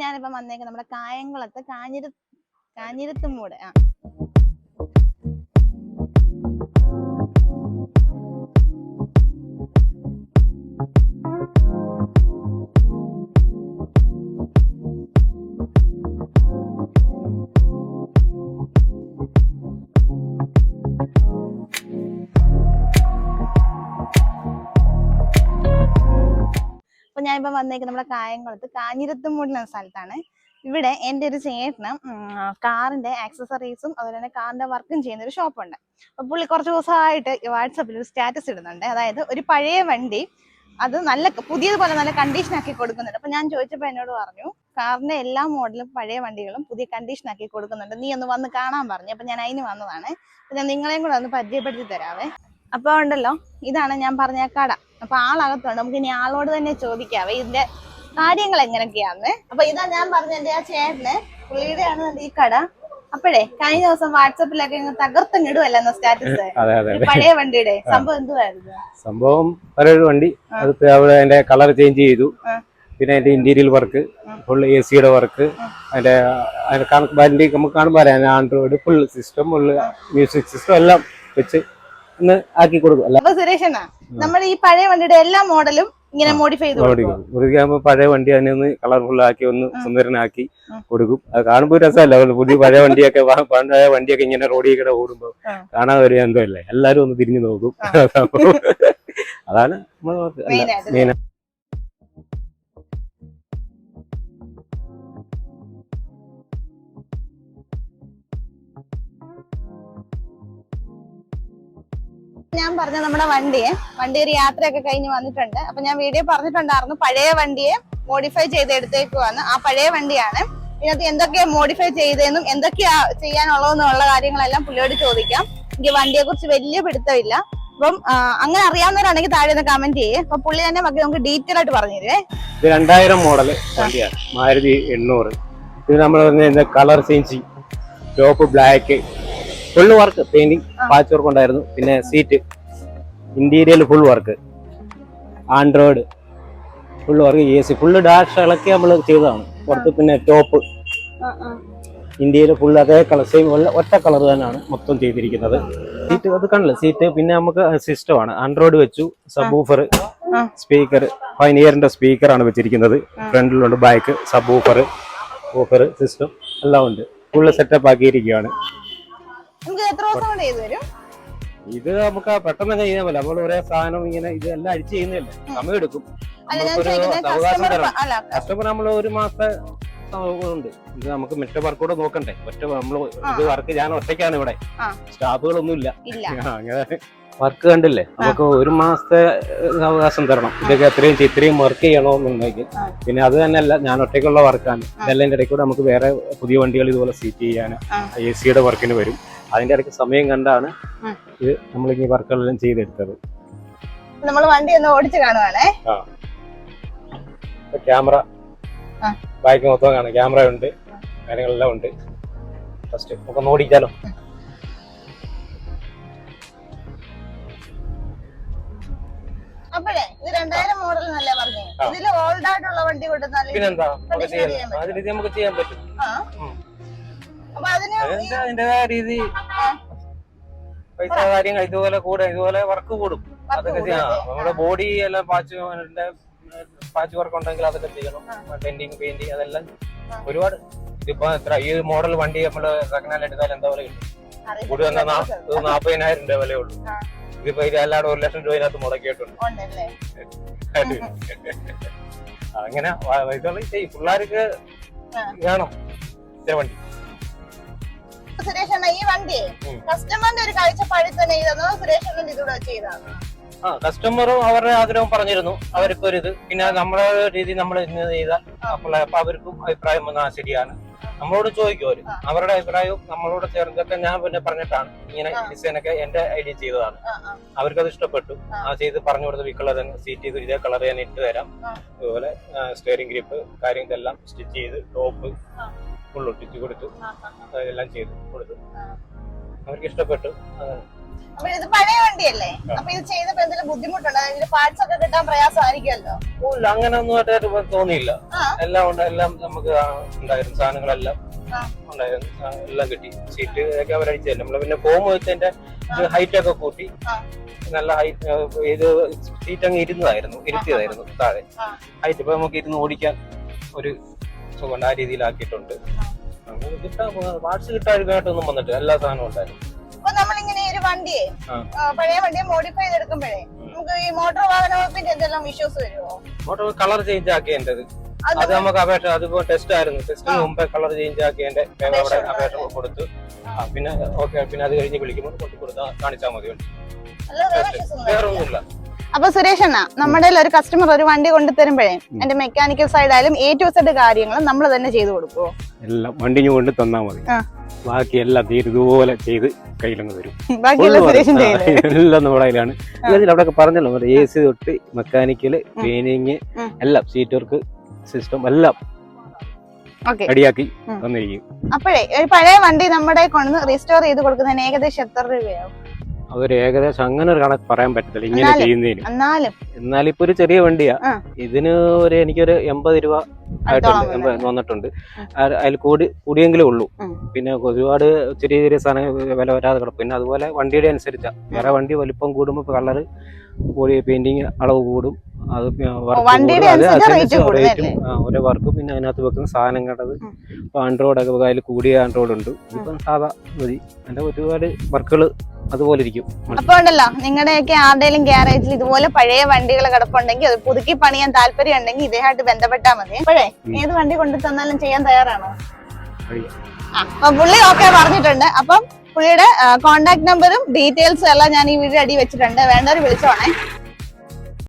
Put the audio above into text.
ഞാനിപ്പം വന്നേക്കാം നമ്മുടെ കായംകുളത്ത് കാഞ്ഞിരു കാഞ്ഞിര കാഞ്ഞിരത്തുമൂട് ആ. അപ്പൊ ഞാൻ ഇപ്പൊ വന്നേക്ക് നമ്മുടെ കായംകുളത്ത്. കാഞ്ഞിരത്തുമൂട് എന്ന സ്ഥലത്താണ്. ഇവിടെ എന്റെ ഒരു ചേട്ടന് കാറിന്റെ ആക്സസറീസും അതുപോലെ തന്നെ കാറിന്റെ വർക്കും ചെയ്യുന്ന ഒരു ഷോപ്പുണ്ട് അപ്പൊ പുള്ളി കുറച്ച് ദിവസമായിട്ട് വാട്സപ്പിൽ ഒരു സ്റ്റാറ്റസ് ഇടുന്നുണ്ട്. അതായത് ഒരു പഴയ വണ്ടി അത് നല്ല പുതിയതുപോലെ നല്ല കണ്ടീഷൻ ആക്കി കൊടുക്കുന്നുണ്ട്. അപ്പൊ ഞാൻ ചോദിച്ചപ്പോ എന്നോട് പറഞ്ഞു കാറിന്റെ എല്ലാ മോഡലും പഴയ വണ്ടികളും പുതിയ കണ്ടീഷൻ ആക്കി കൊടുക്കുന്നുണ്ട്. നീ ഒന്ന് വന്ന് കാണാൻ പറഞ്ഞു. അപ്പൊ ഞാൻ അതിന് വന്നതാണ്. ഞാൻ നിങ്ങളെയും കൂടെ ഒന്ന് പരിചയപ്പെടുത്തി തരാവേ. അപ്പൊ ഉണ്ടല്ലോ ഇതാണ് ഞാൻ പറഞ്ഞ കട. അപ്പൊ ആളകത്തുണ്ട്. നമുക്ക് ഇനി ആളോട് തന്നെ ചോദിക്കാവേ ഇതിന്റെ കാര്യങ്ങൾ എങ്ങനെയൊക്കെയാന്ന്. അപ്പൊ ഇതാ ഞാൻ പറഞ്ഞ എന്റെ ആ ചേട്ടന് പുള്ളിയുടെ ആണ് ഈ കട. അപ്പോഴേ കഴിഞ്ഞ ദിവസം വാട്സപ്പിലൊക്കെ തകർത്തും എന്ന സ്റ്റാറ്റസ്? പഴയ വണ്ടിയുടെ സംഭവം എന്തുവായിരുന്നു? സംഭവം പഴയൊരു വണ്ടി. അത് അതിന്റെ കളർ ചേഞ്ച് ചെയ്തു. പിന്നെ അതിന്റെ ഇന്റീരിയൽ വർക്ക് ഫുൾ എ സിയുടെ വർക്ക് അതിന്റെ വണ്ടി നമുക്ക് കാണുമ്പോൾ അറിയാം. Android full system full music system എല്ലാം വെച്ച് ഒന്ന് ആക്കി കൊടുക്കും. സുരേഷനാ നമ്മുടെ ഈ പഴയ വണ്ടിയുടെ എല്ലാ മോഡലും ഇങ്ങനെ മോഡിഫൈ ചെയ്ത് കൊടുക്കും. പഴയ വണ്ടി അതിനെ ഒന്ന് കളർഫുൾ ആക്കി ഒന്ന് സുന്ദരനാക്കി കൊടുക്കും. അത് കാണുമ്പോൾ രസമല്ല. പുതിയ പഴയ വണ്ടിയൊക്കെ പഴയ വണ്ടിയൊക്കെ ഇങ്ങനെ റോഡിൽ കൂടെ ഓടുമ്പോൾ. കാണാൻ ഒരു എന്തല്ലേ എല്ലാരും ഒന്ന് തിരിഞ്ഞു നോക്കും. അതാണ് നമ്മൾ ഞാൻ പറഞ്ഞ നമ്മുടെ വണ്ടിയെ വണ്ടി ഒരു യാത്രയൊക്കെ കഴിഞ്ഞ് വന്നിട്ടുണ്ട്. അപ്പൊ ഞാൻ വീഡിയോ പറഞ്ഞിട്ടുണ്ടായിരുന്നു പഴയ വണ്ടിയെ മോഡിഫൈ ചെയ്ത് എടുത്തേക്കുവാന്ന് ആ പഴയ വണ്ടിയാണ്. ഇതിനകത്ത് എന്തൊക്കെയാ മോഡിഫൈ ചെയ്തതെന്നും എന്തൊക്കെയാ ചെയ്യാനുള്ളതെന്നുള്ള കാര്യങ്ങളെല്ലാം പുള്ളിയോട് ചോദിക്കാം. എനിക്ക് വണ്ടിയെ കുറിച്ച് വലിയ പിടുത്തമില്ല. അപ്പം അങ്ങനെ അറിയാവുന്നവരാണെങ്കിൽ താഴെ ഒന്ന് കമന്റ് ചെയ്യേ. അപ്പൊ പുള്ളി തന്നെ ബാക്കി നമുക്ക് ഡീറ്റെയിൽ ആയിട്ട് പറഞ്ഞു തരുവേ ഇത് രണ്ടായിരം മോഡൽ വണ്ടിയാണ്. മാരുതി എണ്ണൂറ്. ഇത് നമ്മൾ colour change top black full work painting patch work ഉണ്ടായിരുന്നു. പിന്നെ seat interior full work Android full work A C full dash ഇളക്കി നമ്മൾ ചെയ്തതാണ്. പുറത്ത് പിന്നെ ടോപ്പ് ഇന്ത്യയിൽ ഫുൾ അതേ കളർ സെയിം ഒറ്റ കളർ തന്നെയാണ് മൊത്തം ചെയ്തിരിക്കുന്നത്. സീറ്റ് അത് കണ്ടില്ല? സീറ്റ് പിന്നെ നമുക്ക് സിസ്റ്റമാണ് ആൻഡ്രോയിഡ് വെച്ചു സബ് ഊഫർ ഇയറിന്റെ സ്പീക്കർ ആണ് സ്പീക്കറാണ് വെച്ചിരിക്കുന്നത്. ഫ്രണ്ടിലുണ്ട് back sub woofer woofer system എല്ലാം ഉണ്ട്. ഫുള്ള് സെറ്റപ്പ് ആക്കിയിരിക്കുകയാണ്. എത്ര ദിവസം കൊണ്ട് ചെയ്തു തരും? ഇത് നമുക്ക് പെട്ടെന്ന് ചെയ്യാൻ പറ്റില്ല നമ്മൾ ഒരേ സാധനം ഇങ്ങനെ ഇത് എല്ലാം അടിച്ച് ചെയ്യുന്നില്ല സമയം എടുക്കും. അല്ല കസ്റ്റമർ തരണം. കസ്റ്റമർ നമ്മൾ ഒരു മാസത്തെ ഉണ്ട്. ഇത് നമുക്ക് മറ്റേ വർക്ക് കൂടെ നോക്കണ്ടേ? ഒറ്റ നമ്മൾ ഇത് വർക്ക് ഞാൻ ഒറ്റയ്ക്കാണ് ഇവിടെ. സ്റ്റാഫുകളൊന്നും ഇല്ല. അങ്ങനെ വർക്ക് കണ്ടില്ലേ? നമുക്ക് ഒരു മാസത്തെ അവകാശം തരണം. ഇതൊക്കെ എത്രയും ഇത്രയും വർക്ക് ചെയ്യണമെന്നുണ്ടെങ്കിൽ. പിന്നെ അത് തന്നെയല്ല ഞാൻ ഒറ്റയ്ക്കുള്ള വർക്കാണ് ഇതെല്ലാം ഇടയ്ക്കൂടെ നമുക്ക് വേറെ പുതിയ വണ്ടികൾ ഇതുപോലെ സീറ്റ് ചെയ്യാൻ. എ സിയുടെ വർക്കിന് വരും. അതിന്റെ ഇടയ്ക്ക് സമയം കണ്ടാണ്. ഇത് നമ്മൾ ഈ വർക്കുകളെല്ലാം ചെയ്തെടുത്തത്. നമ്മൾ വണ്ടി ഒന്ന് ഓടിച്ചു കാണുവാണേ. ക്യാമറ. ബാക്ക് മൊത്തം കാണാം. ക്യാമറ ഉണ്ട്. കാര്യങ്ങളെല്ലാം ഉണ്ട്. ഫസ്റ്റ് ഒക്കെ ഓടിക്കാലോ. അപ്പോഴേ ഇത് രണ്ടായിരം മോഡൽ എന്നല്ലേ പറഞ്ഞു. ഇതിൽ ഓൾഡ് ആയിട്ടുള്ള വണ്ടി കൊണ്ടുവന്നാൽ പിന്നെന്താ? നമുക്ക് ചെയ്യാൻ പറ്റും. അതിന്റേതായ രീതി? പൈസ കാര്യങ്ങൾ ഇതുപോലെ കൂടെ ഇതുപോലെ വർക്ക് കൂടും. അതൊക്കെ ചെയ്യാം. നമ്മുടെ ബോഡി എല്ലാം പാച്ച് പാച്ച് വർക്ക് ഉണ്ടെങ്കിൽ അതൊക്കെ ചെയ്യണം. പെയിന്റിങ് പെയിന്റിങ് അതെല്ലാം ഒരുപാട്. ഇതിപ്പോ എത്ര ഈ മോഡൽ വണ്ടി നമ്മൾ സെക്കൻഡ് എടുത്താൽ എന്താ വില കിട്ടും കൂടി വന്നാൽ നാപ്പതിനായിരം രൂപ വിലയുള്ളൂ. ഇതിപ്പോ ഇത് എല്ലാവരും ഒരു ലക്ഷം രൂപ ഇതിനകത്ത് മുടക്കിയിട്ടുണ്ട്. അങ്ങനെ ഇതുള്ള ചെയ്യും. പിള്ളേർക്ക്. വേണം. ഇത്ര വണ്ടി. സുരേഷ് അണ്ണ ഈ വണ്ടി. കസ്റ്റമറിന്റെ ഒരു കാഴ്ചപ്പാടിൽ തന്നെ ചെയ്തതോ സുരേഷ് അണ്ണൻ ചെയ്തതാണ്. ആ കസ്റ്റമറും അവരുടെ ആഗ്രഹം പറഞ്ഞിരുന്നു. അവർക്ക് ഒരു ഇത് പിന്നെ നമ്മുടെ രീതി നമ്മൾ ഇന്ന് ചെയ്താൽ അപ്പോൾ അപ്പൊ അവർക്കും അഭിപ്രായം വന്നാൽ ശരിയാണ്. നമ്മളോട് ചോദിക്കും അവർ. അവരുടെ അഭിപ്രായവും നമ്മളോട് ചേർന്നൊക്കെ ഞാൻ പിന്നെ പറഞ്ഞിട്ടാണ് ഇങ്ങനെ ഡിസൈനൊക്കെ എന്റെ ഐഡിയ ചെയ്തതാണ്. അവർക്കത് ഇഷ്ടപ്പെട്ടു. ആ. ചെയ്ത് പറഞ്ഞു കൊടുത്ത ഈ കളർ സീറ്റ് ചെയ്ത് ഇതേ കളർ ഞാൻ ഇട്ട് തരാം. അതുപോലെ സ്റ്റിയറിംഗ് ഗ്രിപ്പ് കാര്യങ്ങളെല്ലാം സ്റ്റിച്ച് ചെയ്ത് ടോപ്പ് ഒട്ടിച്ച് കൊടുത്തു എല്ലാം ചെയ്തു കൊടുത്തു. അവർക്ക് ഇഷ്ടപ്പെട്ടു. അപ്പൊ ഇത് പഴയ വണ്ടിയല്ലേ? അപ്പൊ ഇത് ചെയ്തപ്പോ എന്തെങ്കിലും ബുദ്ധിമുട്ടുണ്ടോ? ഇതിന്റെ പാർട്സ് ഒക്കെ കിട്ടാൻ പ്രയാസമായിരിക്കുമല്ലോ? ഇല്ല അങ്ങനെ ഒന്നും ആയിട്ട് തോന്നിയില്ല. എല്ലാം ഉണ്ട് എല്ലാം നമുക്ക് ഉണ്ടായിരുന്നു. സാധനങ്ങളെല്ലാം. ഉണ്ടായിരുന്നു. എല്ലാം കിട്ടി. സീറ്റ് ഒക്കെ അവരടിച്ചല്ലേ നമ്മൾ പിന്നെ ഫോം വെച്ചതിന്റെ ഹൈറ്റ് ഒക്കെ കൂട്ടി. നല്ല ഹൈറ്റ് ഇത് സീറ്റ് അങ്ങ് ഇരുന്നതായിരുന്നു ഇരുത്തിയതായിരുന്നു താഴെ. ഹൈറ്റ് ഇപ്പൊ നമുക്ക് ഇരുന്ന് ഓടിക്കാൻ ഒരു സുഖം ആ രീതിയിലാക്കിയിട്ടുണ്ട്. കിട്ടാൻ പാർട്സ് കിട്ടാതിരിക്കാനായിട്ടൊന്നും വന്നിട്ട് എല്ലാ സാധനവും ഉണ്ടായിരുന്നു. അപ്പൊ നമ്മളിങ്ങനെ ഒരു വണ്ടിയെ പഴയ വണ്ടിയെ മോഡിഫൈ ചെയ്തെടുക്കുമ്പോഴേ നമുക്ക് ഈ മോട്ടോർ വാഹന വകുപ്പിന്റെ എന്തെല്ലാം ഇഷ്യൂസ് വരുമോ മോട്ടോർ കളർ ചേഞ്ച് ആക്കിയതിന്റെ അത് അത് നമുക്ക് അപേക്ഷ അതിപ്പോ ടെസ്റ്റ് ആയിരുന്നു. ടെസ്റ്റിന്. മുമ്പേ കളർ ചേഞ്ച് ആക്കിയതിന്റെ അപേക്ഷ അവിടെ അപേക്ഷ കൊടുത്തു. പിന്നെ ഓക്കെ പിന്നെ അത് കഴിഞ്ഞ് വിളിക്കുമ്പോൾ കൊണ്ടു കൊടുത്താൽ കാണിച്ചാൽ മതി അല്ല അപ്പൊ സുരേഷ് അണ്ണ നമ്മുടെ ഒരു കസ്റ്റമർ ഒരു വണ്ടി കൊണ്ടു തരുമ്പോഴേ എന്റെ മെക്കാനിക്കൽ സൈഡ് ആയാലും എ ടു സെഡ് കാര്യങ്ങളും നമ്മൾ തന്നെ ചെയ്തു കൊടുക്കുമോ എല്ലാം വണ്ടി കൊണ്ട് തന്നാ മതി. ബാക്കി എല്ലാം ഇതുപോലെ ചെയ്ത് കയ്യിലങ്ങ് വരും. എല്ലാം നമ്മുടെ കയ്യിലാണ്. അവിടെ പറഞ്ഞല്ലോ എ സി തൊട്ട് മെക്കാനിക്കൽ ക്ലീനിങ് എല്ലാം സീറ്റ് വർക്ക് സിസ്റ്റം എല്ലാം റെഡിയാക്കി തന്നിരിക്കും. അപ്പോഴേ ഒരു പഴയ വണ്ടി നമ്മുടെ കൊണ്ട് റീസ്റ്റോർ ചെയ്ത് കൊടുക്കുന്നതിന് ഏകദേശം എത്ര രൂപയാവും? അതൊരു ഏകദേശം അങ്ങനെ ഒരു കണക്ക് പറയാൻ പറ്റത്തില്ല ഇങ്ങനെ ചെയ്യുന്നതിന്. എന്നാലും. ഇപ്പൊ ഒരു ചെറിയ വണ്ടിയാ. ഇതിന് ഒരു എനിക്കൊരു എൺപത് രൂപ ആയിട്ടുണ്ട് എൺപത് വന്നിട്ടുണ്ട്. അതിൽ കൂടി കൂടിയെങ്കിലേ ഉള്ളൂ. പിന്നെ ഒരുപാട് ചെറിയ ചെറിയ സാധനങ്ങൾ വില വരാതെ കിടക്കും. പിന്നെ അതുപോലെ വണ്ടിയുടെ അനുസരിച്ചാ. വേറെ വണ്ടി വലിപ്പം കൂടുമ്പോൾ കളറ് കൂടി പെയിന്റിങ് അളവ് കൂടും. അത് വർക്ക് ഓരോ വർക്കും പിന്നെ അതിനകത്ത് വെക്കുന്ന സാധനം കണ്ടത് ഇപ്പൊ ആൻഡ്രോയിഡ് ഒക്കെ അതിൽ കൂടിയ ആൻഡ്രോയിഡ് ഉണ്ട്. ഇപ്പം സാധാ മതി. അതിന്റെ ഒരുപാട് വർക്കുകൾ അതുപോലെ ഇരിക്കും. അപ്പൊ ഉണ്ടല്ലോ നിങ്ങളുടെയൊക്കെ ആരുടെയും ഗ്യാരേജിൽ ഇതുപോലെ പഴയ വണ്ടികൾ കിടപ്പുണ്ടെങ്കിൽ അത് പുതുക്കി പണിയാൻ താല്പര്യം ഉണ്ടെങ്കിൽ ഇദ്ദേഹമായിട്ട് ബന്ധപ്പെട്ടാൽ മതി. അപ്പോഴേ ഏത് വണ്ടി കൊണ്ടു തന്നാലും ചെയ്യാൻ തയ്യാറാണോ? അപ്പൊ പുള്ളി ഓക്കെ പറഞ്ഞിട്ടുണ്ട്. അപ്പം പുള്ളിയുടെ കോണ്ടാക്ട് നമ്പറും ഡീറ്റെയിൽസും എല്ലാം ഞാൻ ഈ വീഡിയോ അടി വെച്ചിട്ടുണ്ട്. വേണ്ടവർ വിളിച്ചോണേ.